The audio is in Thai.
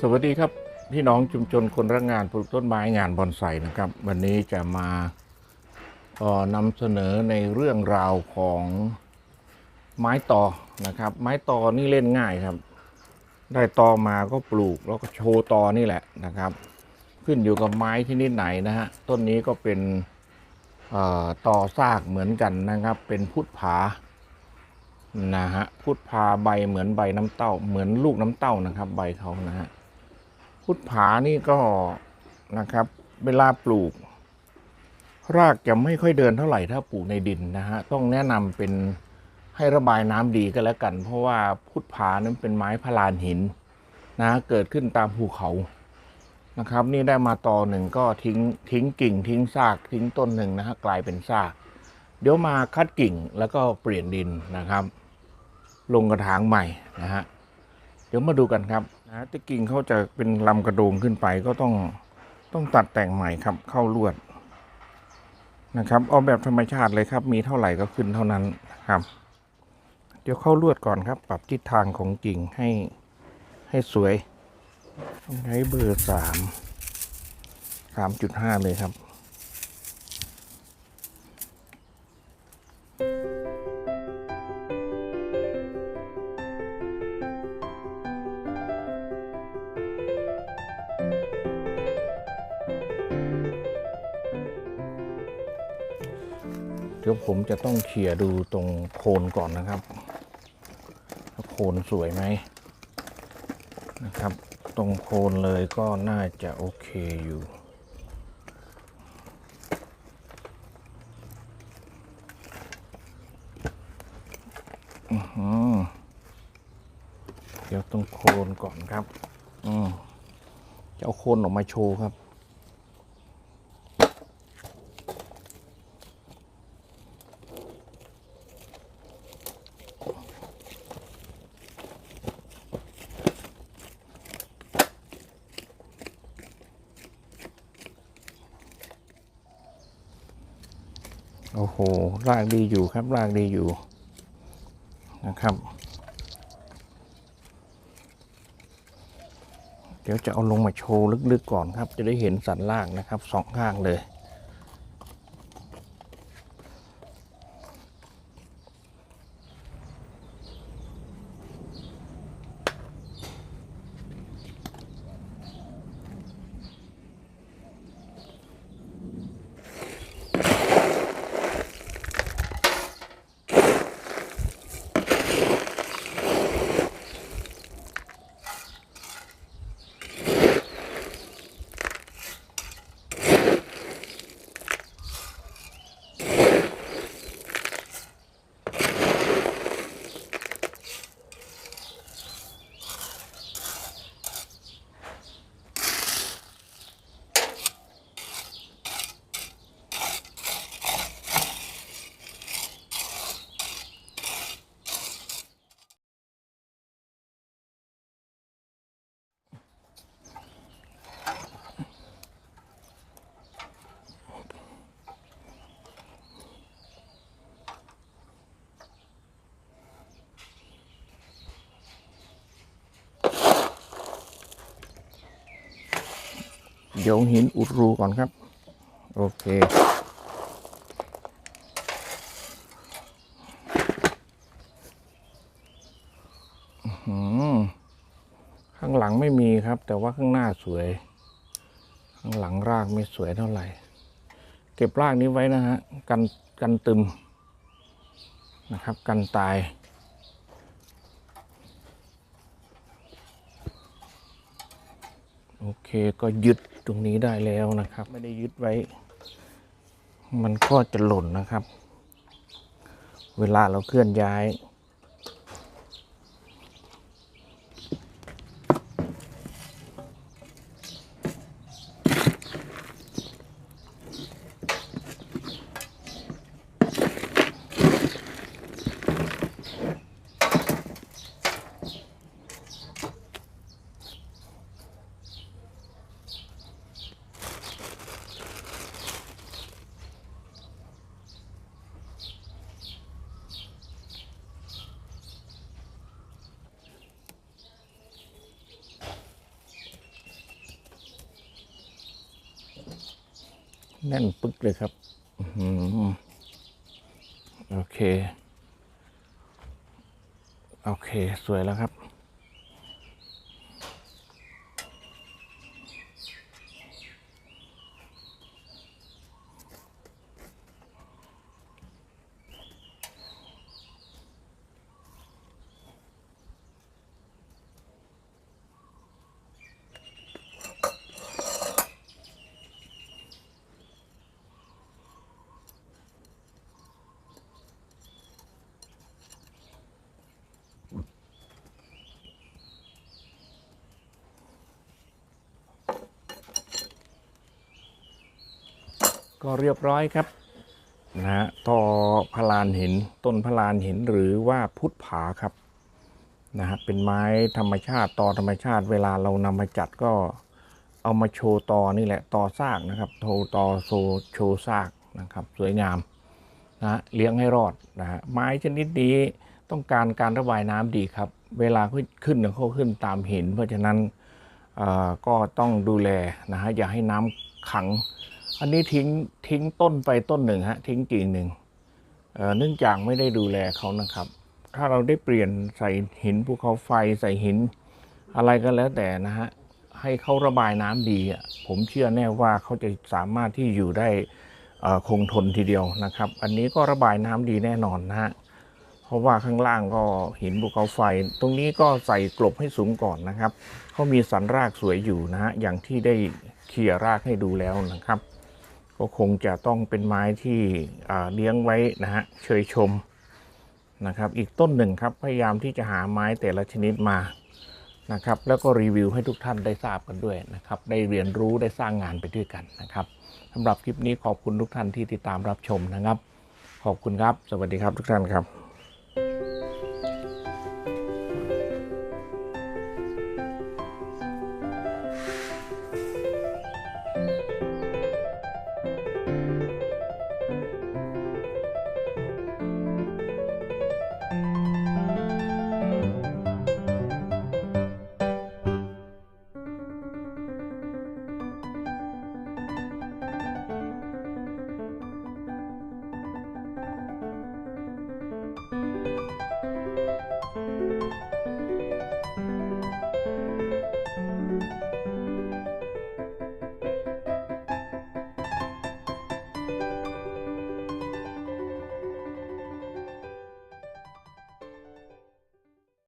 สวัสดีครับพี่น้องชุมชนคนรักงานปลูกต้นไม้งานบอนไซนะครับ วันนี้จะมาออนำเสนอในเรื่องราวของไม้ตอนะครับ ไม้ตอนี่เล่นง่ายครับ ได้ตอมาก็ปลูกแล้วก็โชว์ตอนี่แหละนะครับ ขึ้นอยู่กับไม้ชนิดไหนนะฮะต้นนี้ก็เป็นอ่อตอซากเหมือนกันนะครับ เป็นพุทธผานะฮะพุทธพาใบเหมือนใบน้ำเต้า เหมือนลูกน้ำเต้านะครับ ใบเขานะฮะ พุทธผานี่ก็นะครับ เวลาปลูก รากจะไม่ค่อยเดินเท่าไหร่ถ้าปลูกในดินนะฮะต้องแนะนำเป็นให้ระบายน้ำดีก็แล้วกัน เพราะว่าพุทธผานั้นเป็นไม้พลานหินนะเกิดขึ้นตามภูเขานะครับ นี่ได้มาตอหนึ่งก็ทิ้งทิ้งกิ่ง ทิ้งซากทิ้งต้นหนึ่งนะฮะกลายเป็นซาก เดี๋ยวมาคัดกิ่งแล้วก็เปลี่ยนดินนะครับ ลงกระถางใหม่นะฮะ ดี๋ยวมาดูกันครับนะที่กิ่งเขาจะเป็นลำกระโดงขึ้นไปก็ต้องต้องตัดแต่งใหม่ครับ เข้าลวดนะครับเอาแบบธรรมชาติเลยครับ มีเท่าไหร่ก็ขึ้นเท่านั้นครับ เดี๋ยวเข้าลวดก่อนครับ ปรับทิศทางของกิ่งให้ให้สวยต้องใช้เบอร์สามสามจุดห้าเลยครับ ดี๋ยวผมจะต้องเขี่ยดูตรงโคนก่อนนะครับโคนสวยไหมนะครับ ตรงโคนเลยก็น่าจะโอเคอยู่เดี๋ยวตรงโคนก่อนครับ อืมจะเอาโคนออกมาโชว์ครับ โอ้โหรากดีอยู่ครับรากดีอยู่นะครับ เดี๋ยวจะเอาลงมาโชว์ลึกๆก่อนครับ จะได้เห็นสันล่างนะครับสองข้างเลย ดี๋ยวหินอุดรูก่อนครับ โอเค ข้างหลังไม่มีครับ แต่ว่าข้างหน้าสวย ข้างหลังรากไม่สวยเท่าไหร่ เก็บรากนี้ไว้นะฮะ กันกันตึมนะครับ กันตาย โอเคก็ยึดตรงนี้ได้แล้วนะครับ ไม่ได้ยึดไว้ มันก็จะหล่นนะครับ เวลาเราเคลื่อนย้าย แน่นปึ๊กเลยครับโอเค โอเค สวยแล้วครับ ก็เรียบร้อยครับนะฮะต่อพลานหินต้นพลานหินหรือว่าพุทธผาครับนะฮะเป็นไม้ธรรมชาติต่อธรรมชาติเวลาเรานำมาจัดก็เอามาโชว์ต่อนี่แหละต่อซากนะครับโทต่อโซโชว์ซากนะครับ สวยงามนะฮะเลี้ยงให้รอดนะฮะไม้ชนิดนี้ต้องการการระบายน้ำดีครับ เวลาขึ้นเขาขึ้นตามหิน เพราะฉะนั้นอ่อก็ต้องดูแลนะฮะอย่าให้น้ำขัง อันนี้ทิ้งทิ้งต้นไปต้นหนึ่งฮะทิ้งกิ่งหนึ่งเนื่องจากไม่ได้ดูแลเขานะครับ ถ้าเราได้เปลี่ยนใส่หินภูเขาไฟใส่หิน อะไรก็แล้วแต่นะฮะให้เขาระบายน้ำดีอะผมเชื่อแน่ว่าเขาจะสามารถที่อยู่ได้คงทนทีเดียวนะครับ อันนี้ก็ระบายน้ำดีแน่นอนนะฮะเพราะว่าข้างล่างก็หินภูเขาไฟ ตรงนี้ก็ใส่กลบให้สูงก่อนนะครับเขามีสันรากสวยอยู่นะฮะอย่างที่ได้เคลียร์รากให้ดูแล้วนะครับ ก็คงจะต้องเป็นไม้ที่เลี้ยงไว้นะฮะเชยชมนะครับ อีกต้นหนึ่งครับพยายามที่จะหาไม้แต่ละชนิดมานะครับ แล้วก็รีวิวให้ทุกท่านได้ทราบกันด้วยนะครับ ได้เรียนรู้ได้สร้างงานไปด้วยกันนะครับสำหรับคลิปนี้ขอบคุณทุกท่านที่ติดตามรับชมนะครับ ขอบคุณครับ สวัสดีครับทุกท่านครับ